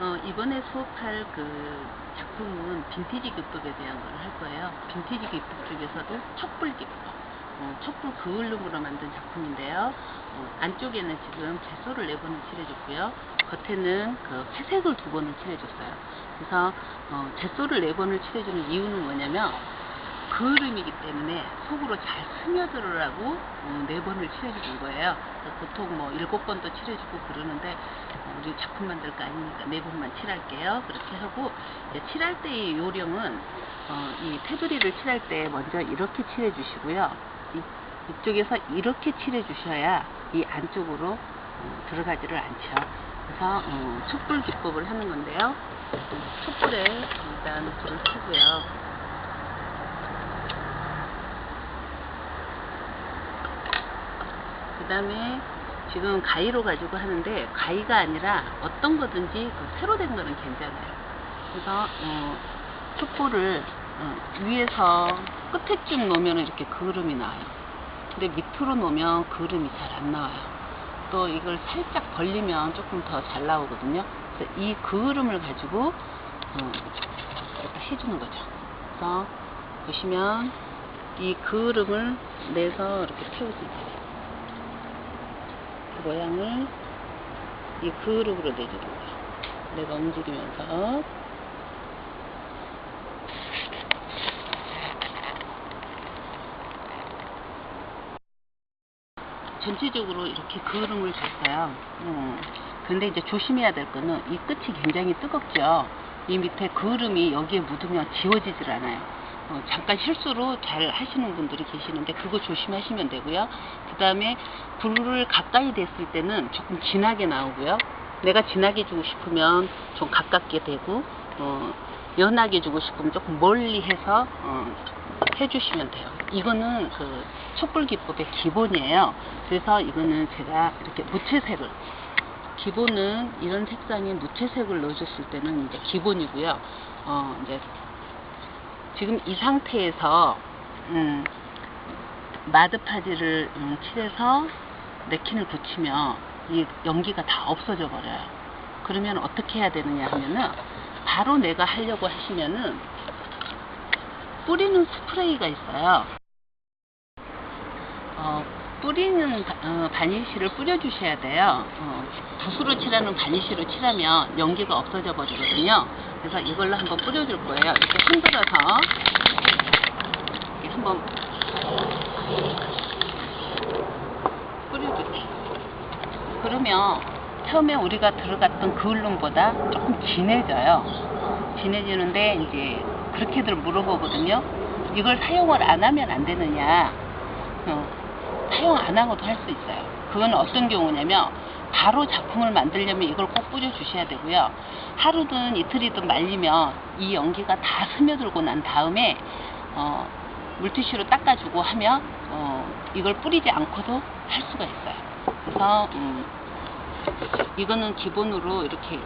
어, 이번에 수업할 그 작품은 빈티지 기법에 대한 걸 할 거예요. 빈티지 기법 중에서도 촛불 기법. 어, 촛불 그을름으로 만든 작품인데요. 어, 안쪽에는 지금 젯소를 네 번을 칠해줬고요. 겉에는 그 회색을 두 번을 칠해줬어요. 그래서 어, 젯소를 네 번을 칠해주는 이유는 뭐냐면 그을음이기 때문에 속으로 잘 스며들으라고 어, 네 번을 칠해주는 거예요. 보통 뭐 일곱 번도 칠해주고 그러는데 어, 우리 작품 만들 거 아니니까 네 번만 칠할게요. 그렇게 하고 칠할 때의 요령은 어, 이 테두리를 칠할 때 먼저 이렇게 칠해주시고요. 이, 이쪽에서 이렇게 칠해주셔야 이 안쪽으로 어, 들어가지를 않죠. 그래서 어, 촛불 기법을 하는 건데요. 어, 촛불에 일단 불을 켜고요. 다음에 지금 가위로 가지고 하는데 가위가 아니라 어떤 거든지 그 새로 된 거는 괜찮아요. 그래서 어, 촛불을 어, 위에서 끝에 쭉 놓으면 이렇게 그을음이 나와요. 근데 밑으로 놓으면 그을음이 잘 안 나와요. 또 이걸 살짝 벌리면 조금 더 잘 나오거든요. 그래서 이 그을음을 가지고 어, 해주는 거죠. 그래서 보시면 이 그을음을 내서 이렇게 태워줍니다. 그 모양을 이 그룹으로 내주는 거야. 내가 움직이면서 전체적으로 이렇게 그을음을 줬어요. 음. 근데 이제 조심해야 될 거는 이 끝이 굉장히 뜨겁죠. 이 밑에 그을음이 여기에 묻으면 지워지질 않아요. 어, 잠깐 실수로 잘 하시는 분들이 계시는데 그거 조심하시면 되고요. 그 다음에 불을 가까이 됐을 때는 조금 진하게 나오고요. 내가 진하게 주고 싶으면 좀 가깝게 되고 어, 연하게 주고 싶으면 조금 멀리 해서 어, 해주시면 돼요. 이거는 그 촛불 기법의 기본이에요. 그래서 이거는 제가 이렇게 무채색을 기본은 이런 색상의 무채색을 넣어줬을 때는 이제 기본이고요. 어, 이제 지금 이 상태에서 음, 마드파지를 음, 칠해서 네킨을 붙이면 이 연기가 다 없어져 버려요. 그러면 어떻게 해야 되느냐 하면은 바로 내가 하려고 하시면은 뿌리는 스프레이가 있어요. 어, 뿌리는 바- 어, 바니쉬를 뿌려주셔야 돼요. 어, 붓으로 칠하는 바니쉬로 칠하면 연기가 없어져 버리거든요. 그래서 이걸로 한번 뿌려줄 거예요. 이렇게 흔들어서 이렇게 한번 뿌려줄게요. 그러면 처음에 우리가 들어갔던 그을름보다 조금 진해져요. 진해지는데 이제 그렇게들 물어보거든요. 이걸 사용을 안 하면 안 되느냐. 어, 사용 안 하고도 할 수 있어요. 그건 어떤 경우냐면 바로 작품을 만들려면 이걸 꼭 뿌려 주셔야 되고요. 하루든 이틀이든 말리면 이 연기가 다 스며들고 난 다음에 어, 물티슈로 닦아주고 하면 어, 이걸 뿌리지 않고도 할 수가 있어요. 그래서 음, 이거는 기본으로 이렇게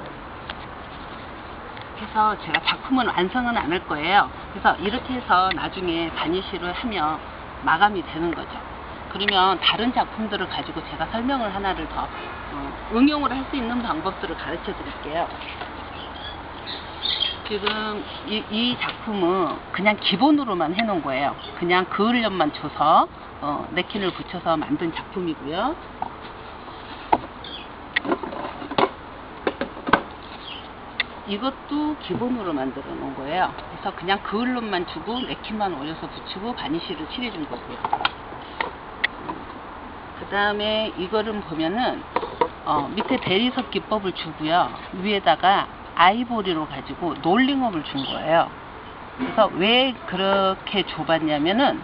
해서 제가 작품은 완성은 안 할 거예요. 그래서 이렇게 해서 나중에 바니쉬를 하면 마감이 되는 거죠. 그러면 다른 작품들을 가지고 제가 설명을 하나를 더 어, 응용을 할 수 있는 방법들을 가르쳐 드릴게요. 지금 이, 이 작품은 그냥 기본으로만 해놓은 거예요. 그냥 그을련만 줘서 어, 네킨을 붙여서 만든 작품이고요. 이것도 기본으로 만들어 놓은 거예요. 그래서 그냥 그을론만 주고 네킨만 올려서 붙이고 바니쉬를 칠해준 거고요. 그 다음에 이거를 보면은 어, 밑에 대리석 기법을 주고요. 위에다가 아이보리로 가지고 롤링업을 준 거예요. 그래서 왜 그렇게 줘봤냐면은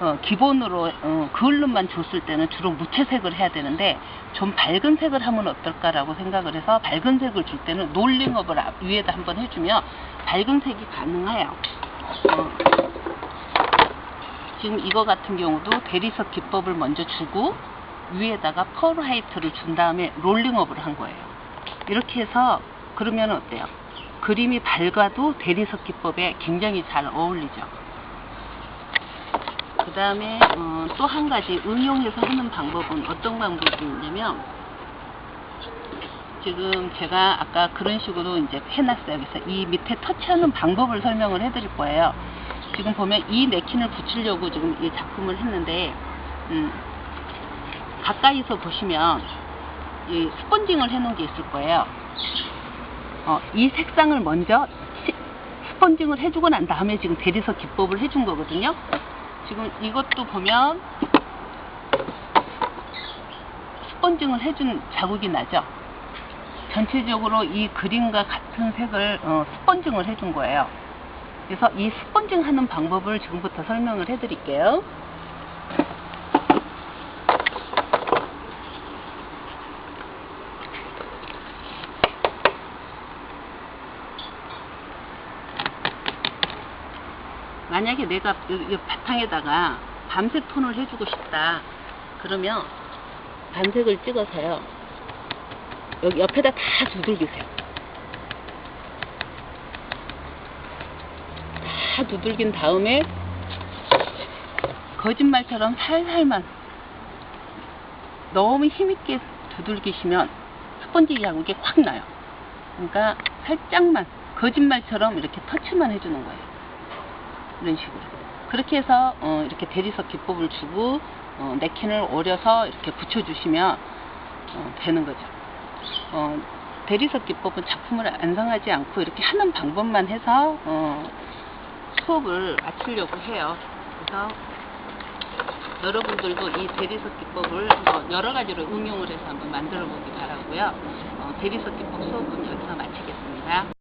어, 기본으로 어, 그을름만 줬을 때는 주로 무채색을 해야 되는데 좀 밝은 색을 하면 어떨까라고 생각을 해서 밝은 색을 줄 때는 롤링업을 앞- 위에다 한번 해주면 밝은 색이 가능해요. 어, 지금 이거 같은 경우도 대리석 기법을 먼저 주고 위에다가 펄 화이트를 준 다음에 롤링업을 한 거예요. 이렇게 해서 그러면 어때요? 그림이 밝아도 대리석 기법에 굉장히 잘 어울리죠. 그 다음에 또한 가지 응용해서 하는 방법은 어떤 방법이 있냐면 지금 제가 아까 그런 식으로 이제 해놨어요. 그래서 이 밑에 터치하는 방법을 설명을 해드릴 거예요. 지금 보면 이 네킨을 붙이려고 지금 이 작품을 했는데, 음, 가까이서 보시면 이 스펀징을 해놓은 게 있을 거예요. 어, 이 색상을 먼저 시- 스펀징을 해주고 난 다음에 지금 대리석 기법을 해준 거거든요. 지금 이것도 보면 스펀징을 해준 자국이 나죠. 전체적으로 이 그림과 같은 색을 어, 스펀징을 해준 거예요. 그래서 이 스펀징 하는 방법을 지금부터 설명을 해드릴게요. 만약에 내가 이, 이 바탕에다가 밤색 톤을 해주고 싶다. 그러면 밤색을 찍어서요. 여기 옆에다 다 두들기세요. 다 두들긴 다음에 거짓말처럼 살살만 너무 힘있게 두들기시면 스펀지 자국이 확 나요. 그러니까 살짝만 거짓말처럼 이렇게 터치만 해주는 거예요. 이런 식으로. 그렇게 해서 어, 이렇게 대리석 기법을 주고 어, 네킨을 오려서 이렇게 붙여주시면 어, 되는 거죠. 어, 대리석 기법은 작품을 완성하지 않고 이렇게 하는 방법만 해서 어, 수업을 마치려고 해요. 그래서 여러분들도 이 대리석 기법을 한번 여러 가지로 응용을 해서 한번 만들어 보기 바라고요. 어, 대리석 기법 수업은 여기서 마치겠습니다.